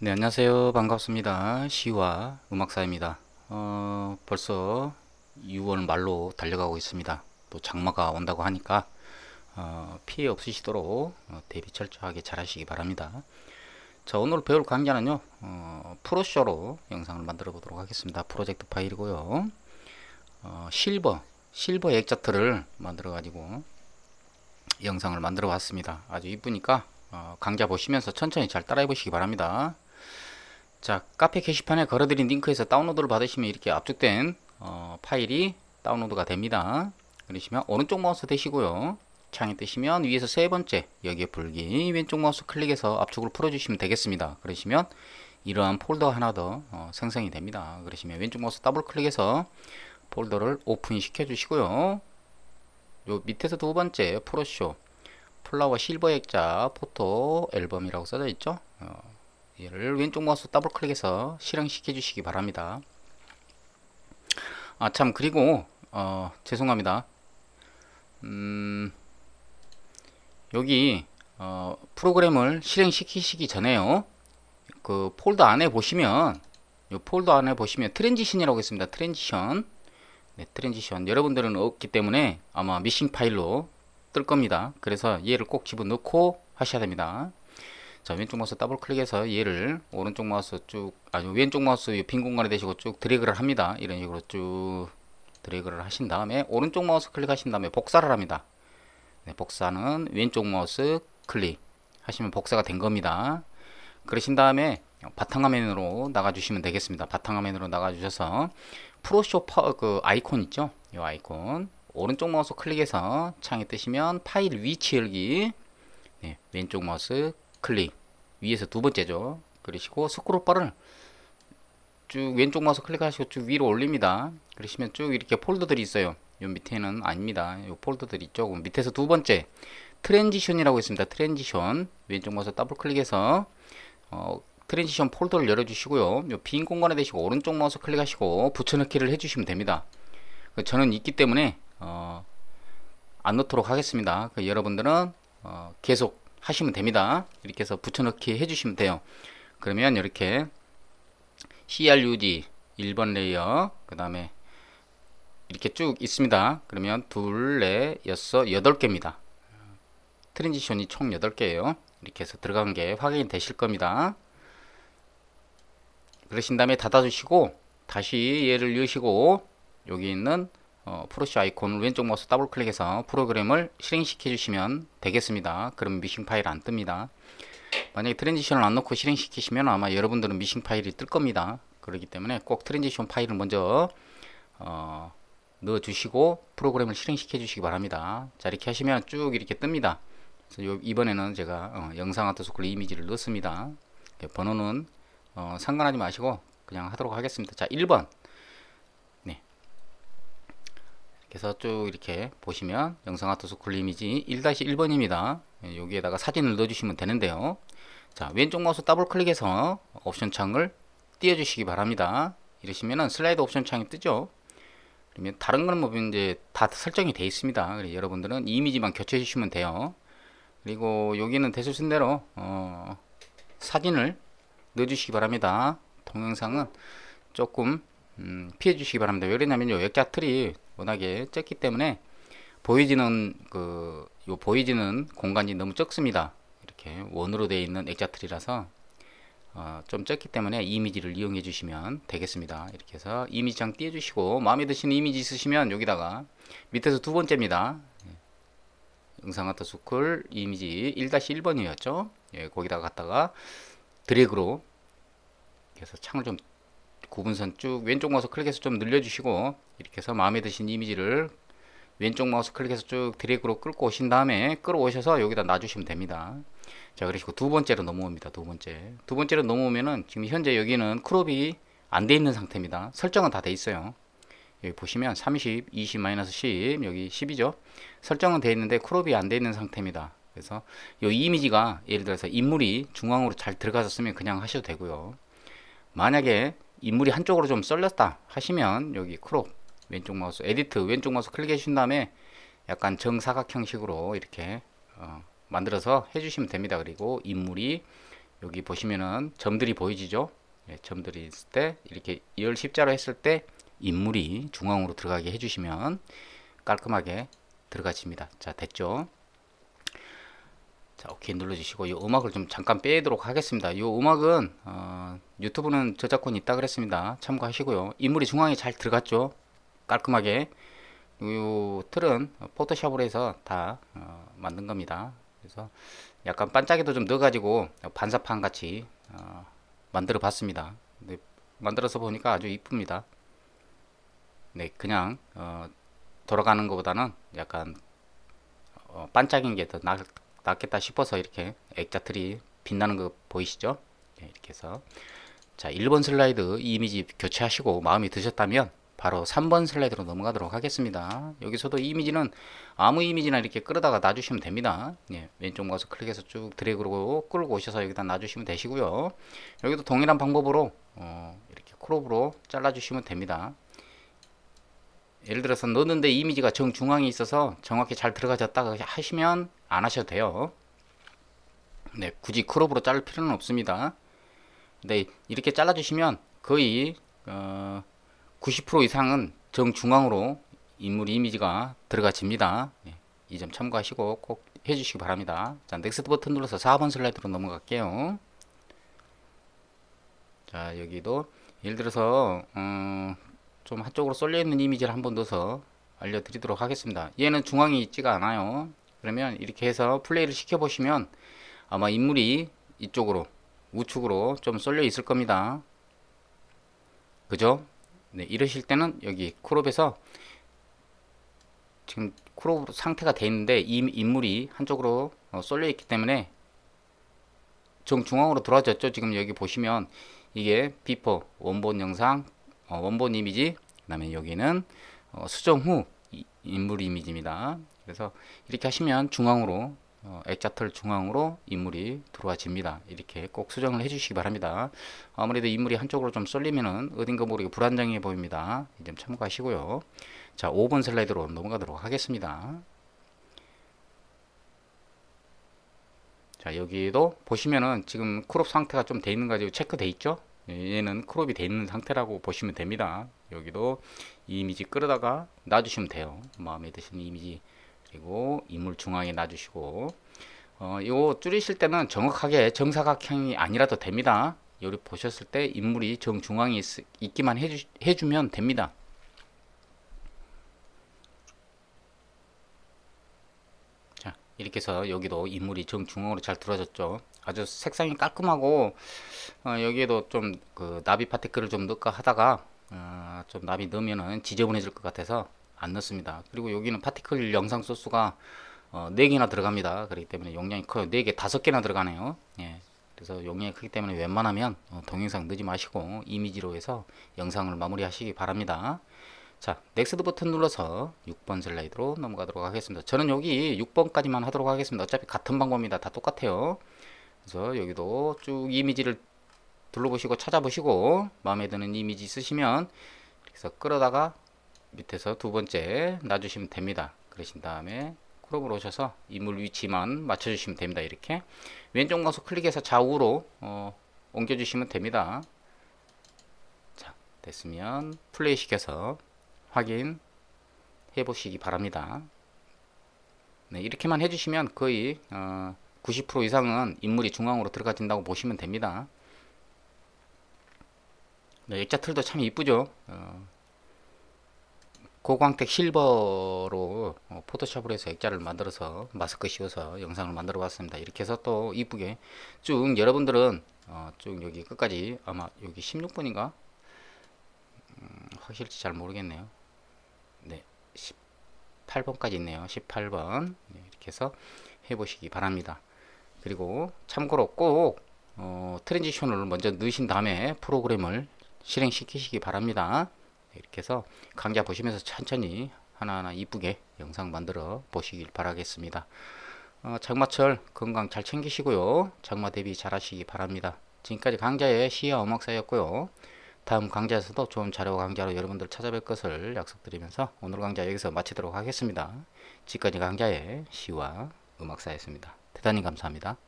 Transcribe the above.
네, 안녕하세요. 반갑습니다. 시와 음악사입니다. 어, 벌써 6월 말로 달려가고 있습니다. 또 장마가 온다고 하니까 어, 피해 없으시도록 어, 대비 철저하게 잘 하시기 바랍니다. 자, 오늘 배울 강좌는요, 어, 프로쇼로 영상을 만들어 보도록 하겠습니다. 프로젝트 파일이고요. 어, 실버, 실버 액자트를 만들어 가지고 영상을 만들어 봤습니다. 아주 이쁘니까 어, 강좌 보시면서 천천히 잘 따라해 보시기 바랍니다. 자, 카페 게시판에 걸어드린 링크에서 다운로드를 받으시면 이렇게 압축된 어, 파일이 다운로드가 됩니다. 그러시면 오른쪽 마우스 대시고요. 창에 뜨시면 위에서 세 번째 여기에 불기 왼쪽 마우스 클릭해서 압축을 풀어주시면 되겠습니다. 그러시면 이러한 폴더 하나 더 어, 생성이 됩니다. 그러시면 왼쪽 마우스 더블 클릭해서 폴더를 오픈 시켜 주시고요. 요 밑에서 두 번째 프로쇼 플라워 실버 액자 포토 앨범이라고 써져 있죠. 어, 얘를 왼쪽 마우스 더블 클릭해서 실행시켜 주시기 바랍니다. 아 참 그리고 어, 죄송합니다. 음, 여기 어, 프로그램을 실행시키시기 전에요. 그 폴더 안에 보시면 이 폴더 안에 보시면 트랜지션이라고 있습니다. 트랜지션. 네, 트랜지션. 여러분들은 없기 때문에 아마 미싱 파일로 뜰 겁니다. 그래서 얘를 꼭 집어넣고 하셔야 됩니다. 자, 왼쪽 마우스 더블 클릭해서 얘를 오른쪽 마우스 쭉, 아니, 왼쪽 마우스 빈 공간에 대시고 쭉 드래그를 합니다. 이런 식으로 쭉 드래그를 하신 다음에 오른쪽 마우스 클릭하신 다음에 복사를 합니다. 네, 복사는 왼쪽 마우스 클릭 하시면 복사가 된 겁니다. 그러신 다음에 바탕화면으로 나가주시면 되겠습니다. 바탕화면으로 나가주셔서 프로쇼 파, 그 아이콘 있죠? 이 아이콘 오른쪽 마우스 클릭해서 창에 뜨시면 파일 위치 열기 네, 왼쪽 마우스 클릭 위에서 두 번째죠. 그러시고 스크롤 바를 쭉 왼쪽 마우스 클릭하시고 쭉 위로 올립니다. 그러시면 쭉 이렇게 폴더들이 있어요. 요 밑에는 아닙니다. 요 폴더들이. 그럼 밑에서 두 번째 트랜지션이라고 있습니다. 트랜지션 왼쪽 마우스 더블 클릭해서 어, 트랜지션 폴더를 열어주시고요. 요 빈 공간에 대시고 오른쪽 마우스 클릭하시고 붙여넣기를 해주시면 됩니다. 그 저는 있기 때문에 어, 안 넣도록 하겠습니다. 그 여러분들은 어, 계속 하시면 됩니다. 이렇게 해서 붙여넣기 해주시면 돼요. 그러면 이렇게 CRUD 1번 레이어 그 다음에 이렇게 쭉 있습니다. 그러면 둘, 넷, 여섯, 여덟 개입니다. 트랜지션이 총 8개예요. 이렇게 해서 들어간 게 확인이 되실 겁니다. 그러신 다음에 닫아주시고 다시 얘를 여시고 여기 있는 어, 프로시 아이콘을 왼쪽 마우스 더블 클릭해서 프로그램을 실행시켜 주시면 되겠습니다. 그럼 미싱 파일 안 뜹니다. 만약에 트랜지션을 안 넣고 실행시키시면 아마 여러분들은 미싱 파일이 뜰 겁니다. 그렇기 때문에 꼭 트랜지션 파일을 먼저 어, 넣어 주시고 프로그램을 실행시켜 주시기 바랍니다. 자 이렇게 하시면 쭉 이렇게 뜹니다. 그래서 요, 이번에는 제가 어, 영상 아트소클 이미지를 넣습니다. 번호는 어, 상관하지 마시고 그냥 하도록 하겠습니다. 자 1번 그래서 쭉 이렇게 보시면 영상 아트소클 이미지 1-1번입니다. 여기에다가 사진을 넣어주시면 되는데요. 자 왼쪽 마우스 더블 클릭해서 옵션 창을 띄워주시기 바랍니다. 이러시면은 슬라이드 옵션 창이 뜨죠. 그러면 다른 거는 뭐 이제 다 설정이 되어 있습니다. 그래서 여러분들은 이미지만 교체해 주시면 돼요. 그리고 여기는 대수순 대로 어, 사진을 넣어주시기 바랍니다. 동영상은 조금 음, 피해 주시기 바랍니다. 왜 그러냐면요. 액자 틀이 워낙에 적기 때문에 보이지는 그 요 보이지는 공간이 너무 적습니다. 이렇게 원으로 되어 있는 액자 틀이라서 어, 좀 적기 때문에 이미지를 이용해 주시면 되겠습니다. 이렇게 해서 이미지장 띄워 주시고 마음에 드시는 이미지 있으시면 여기다가 밑에서 두 번째입니다. 영상 아트 스쿨 이미지 1-1번이었죠. 예, 거기다가 갖다가 드래그로 그래서 창을 좀 구분선 쭉 왼쪽 마우스 클릭해서 좀 늘려주시고 이렇게 해서 마음에 드신 이미지를 왼쪽 마우스 클릭해서 쭉 드래그로 끌고 오신 다음에 끌어오셔서 여기다 놔주시면 됩니다. 자 그리고 두 번째로 넘어옵니다. 두 번째 두 번째로 넘어오면은 지금 현재 여기는 크롭이 안 돼 있는 상태입니다. 설정은 다 돼 있어요. 여기 보시면 30, 20, 마이너스 10 여기 10이죠. 설정은 돼 있는데 크롭이 안 돼 있는 상태입니다. 그래서 이 이미지가 예를 들어서 인물이 중앙으로 잘 들어가졌으면 그냥 하셔도 되고요. 만약에 인물이 한쪽으로 좀 썰렸다 하시면 여기 크롭 왼쪽 마우스 에디트 왼쪽 마우스 클릭해 주신 다음에 약간 정사각 형식으로 이렇게 어, 만들어서 해주시면 됩니다. 그리고 인물이 여기 보시면은 점들이 보이지죠? 예, 점들이 있을 때 이렇게 열 십자로 했을 때 인물이 중앙으로 들어가게 해주시면 깔끔하게 들어가집니다. 자 됐죠? 자 오케이 눌러주시고 이 음악을 좀 잠깐 빼도록 하겠습니다. 이 음악은 어, 유튜브는 저작권이 있다 그랬습니다. 참고하시고요. 인물이 중앙에 잘 들어갔죠? 깔끔하게 이 틀은 포토샵으로 해서 다 어, 만든 겁니다. 그래서 약간 반짝이도 좀 넣어가지고 반사판 같이 어, 만들어 봤습니다. 근데 만들어서 보니까 아주 이쁩니다. 네, 그냥 어, 돌아가는 것보다는 약간 어, 반짝인 게 더 낫겠다 싶어서 이렇게 액자 틀이 빛나는 거 보이시죠? 네, 이렇게 해서 자 1번 슬라이드 이 이미지 교체하시고 마음이 드셨다면 바로 3번 슬라이드로 넘어가도록 하겠습니다. 여기서도 이미지는 아무 이미지나 이렇게 끌어다가 놔주시면 됩니다. 예, 왼쪽 마우스 클릭해서 쭉 드래그로 끌고 오셔서 여기다 놔주시면 되시고요. 여기도 동일한 방법으로 어, 이렇게 크롭으로 잘라주시면 됩니다. 예를 들어서 넣는데 이미지가 정중앙에 있어서 정확히 잘 들어가졌다 하시면 안 하셔도 돼요. 네, 굳이 크롭으로 자를 필요는 없습니다. 네, 이렇게 잘라주시면 거의 어, 90% 이상은 정중앙으로 인물 이미지가 들어가집니다. 네, 이점 참고하시고 꼭 해주시기 바랍니다. 자, 넥스트 버튼 눌러서 4번 슬라이드로 넘어갈게요. 자, 여기도 예를 들어서 음, 좀 한쪽으로 쏠려 있는 이미지를 한번 넣어서 알려드리도록 하겠습니다. 얘는 중앙에 있지가 않아요. 그러면 이렇게 해서 플레이를 시켜 보시면 아마 인물이 이쪽으로 우측으로 좀 쏠려 있을 겁니다. 그죠? 네, 이러실 때는 여기 크롭에서 지금 크롭 상태가 돼 있는데 이 인물이 한쪽으로 어, 쏠려 있기 때문에 정 중앙으로 돌아졌죠. 지금 여기 보시면 이게 비포 원본 영상 어, 원본 이미지 그 다음에 여기는 어, 수정 후 이, 인물 이미지입니다. 그래서 이렇게 하시면 중앙으로 어, 액자털 중앙으로 인물이 들어와집니다. 이렇게 꼭 수정을 해주시기 바랍니다. 아무래도 인물이 한쪽으로 좀 쏠리면은 어딘가 모르게 불안정해 보입니다. 이 점 참고하시고요. 자, 5번 슬라이드로 넘어가도록 하겠습니다. 자, 여기도 보시면은 지금 크롭 상태가 좀 돼 있는 가지고 체크돼 있죠? 예, 얘는 크롭이 돼 있는 상태라고 보시면 됩니다. 여기도 이 이미지 끌어다가 놔주시면 돼요. 마음에 드시는 이미지 그리고 인물 중앙에 놔주시고 어, 이거 줄이실 때는 정확하게 정사각형이 아니라도 됩니다. 여기 보셨을 때 인물이 정중앙에 있, 있기만 해주, 해주면 됩니다. 자 이렇게 해서 여기도 인물이 정중앙으로 잘 들어졌죠. 아주 색상이 깔끔하고 어, 여기에도 좀 그 나비 파티클을 좀 넣을까 하다가 어, 좀 나비 넣으면은 지저분해질 것 같아서 안 넣습니다. 그리고 여기는 파티클 영상 소스가 어, 4개나 들어갑니다. 그렇기 때문에 용량이 커요. 4개, 5개나 들어가네요. 예. 그래서 용량이 크기 때문에 웬만하면 어, 동영상 넣지 마시고 이미지로 해서 영상을 마무리 하시기 바랍니다. 자, 넥스트 버튼 눌러서 6번 슬라이드로 넘어가도록 하겠습니다. 저는 여기 6번까지만 하도록 하겠습니다. 어차피 같은 방법입니다. 다 똑같아요. 그래서 여기도 쭉 이미지를 둘러보시고 찾아보시고 마음에 드는 이미지 있으시면 그래서 끌어다가 밑에서 두 번째 놔주시면 됩니다. 그러신 다음에 크롭으로 오셔서 인물 위치만 맞춰주시면 됩니다. 이렇게 왼쪽 마우스 클릭해서 좌우로 어, 옮겨주시면 됩니다. 자 됐으면 플레이 시켜서 확인해 보시기 바랍니다. 네, 이렇게만 해주시면 거의 어, 90% 이상은 인물이 중앙으로 들어가진다고 보시면 됩니다. 네, 액자 틀도 참 이쁘죠. 어, 고광택 실버로 어, 포토샵으로 해서 액자를 만들어서 마스크 씌워서 영상을 만들어 봤습니다. 이렇게 해서 또 이쁘게 쭉 여러분들은 어, 쭉 여기 끝까지 아마 여기 16번인가 음, 확실히 잘 모르겠네요. 네, 18번까지 있네요. 18번 네, 이렇게 해서 해보시기 바랍니다. 그리고 참고로 꼭 어, 트랜지션을 먼저 넣으신 다음에 프로그램을 실행시키시기 바랍니다. 이렇게 해서 강좌 보시면서 천천히 하나하나 이쁘게 영상 만들어 보시길 바라겠습니다. 어, 장마철 건강 잘 챙기시고요. 장마 대비 잘 하시기 바랍니다. 지금까지 강좌의 시야 어막사였고요. 다음 강좌에서도 좋은 자료 강좌로 여러분들 찾아뵐 것을 약속드리면서 오늘 강좌 여기서 마치도록 하겠습니다. 지금까지 강좌의 시와 음악사였습니다. 대단히 감사합니다.